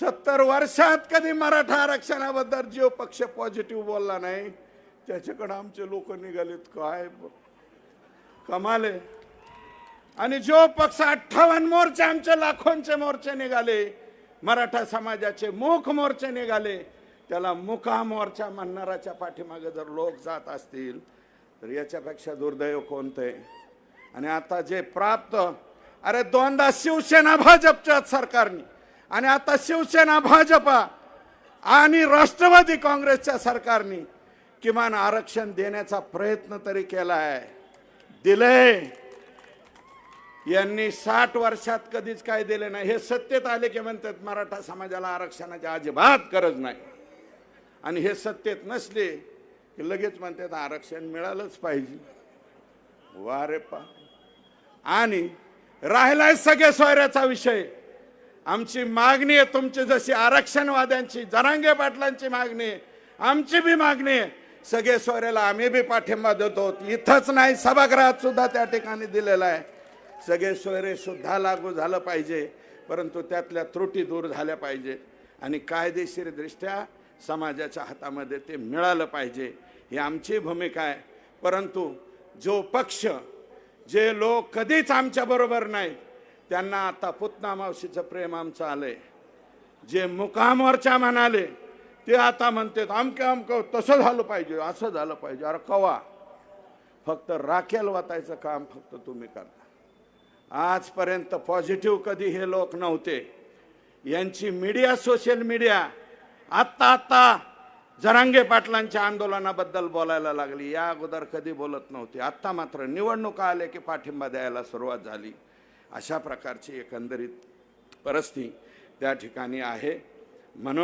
सत्तर वर्षात कधी मराठा आरक्षणाबद्दल जो पक्ष पॉझिटिव्ह बोलला नाही? त्याच्याकडे आमचे लोक निघालेत काय? कमाले आणि जो पक्ष अठ्ठावन्न मोर्चे आमचे लाखोंचे मोर्चे निघाले. मराठा समाजाचे मुख मोर्चे निघाले. त्याला मुखा मोर्चा म्हणणाराच्या पाठीमागे जर लोक जात असतील तर याच्यापेक्षा दुर्दैव कोणतं आहे आणि आता जे प्राप्त अरे दोनदा शिवसेना भाजपच्या सरकारने. आणि आता शिवसेना भाजपा आणि राष्ट्रवादी काँग्रेसच्या सरकारने किमान आरक्षण देण्याचा प्रयत्न तरी केला आहे दिलंय. यांनी साठ वर्षात कधीच काय दिले नाही. हे सत्तेत आले की म्हणतात मराठा समाजाला आरक्षणाची अजिबात गरज नाही. आणि हे सत्तेत नसले की लगेच म्हणतात आरक्षण मिळालंच पाहिजे. वा रे पा आणि राहिलाय सगळे सोयऱ्याचा विषय. आमची मागणी आहे तुमची जशी आरक्षणवाद्यांची जरांगे पाटलांची मागणी आहे आमची बी मागणी आहे. सगळे सोयऱ्याला आम्ही बी पाठिंबा देतो. इथंच नाही सभागृहात सुद्धा त्या ठिकाणी दिलेला आहे. सगळे सोयरे सुद्धा लागू झालं पाहिजे परंतु त्यातल्या त्रुटी दूर झाल्या पाहिजे. आणि कायदेशीरदृष्ट्या समाजाच्या हातामध्ये ते मिळालं पाहिजे ही आमची भूमिका आहे. परंतु जो पक्ष जे लोक कधीच आमच्याबरोबर नाहीत त्यांना आता पुतना मावशीचं प्रेम आमचं आलंय. जे मुकामवरच्या म्हणाले ते आता म्हणतात अमके अमक तसं झालं पाहिजे असं झालं पाहिजे. अरे कवा? फक्त राखेल वाचायचं काम फक्त तुम्ही करता. आजपर्यंत पॉझिटिव्ह कधी हे लोक नव्हते. यांची मीडिया सोशल मीडिया आत्ता आत्ता जरांगे पाटलांच्या आंदोलनाबद्दल बोलायला लागली. या अगोदर कधी बोलत नव्हती. आत्ता मात्र निवडणुका आल्या की पाठिंबा द्यायला सुरुवात झाली. अशा प्रकारची एकंदरीत परिस्थिती त्या ठिकाणी आहे. म्हणून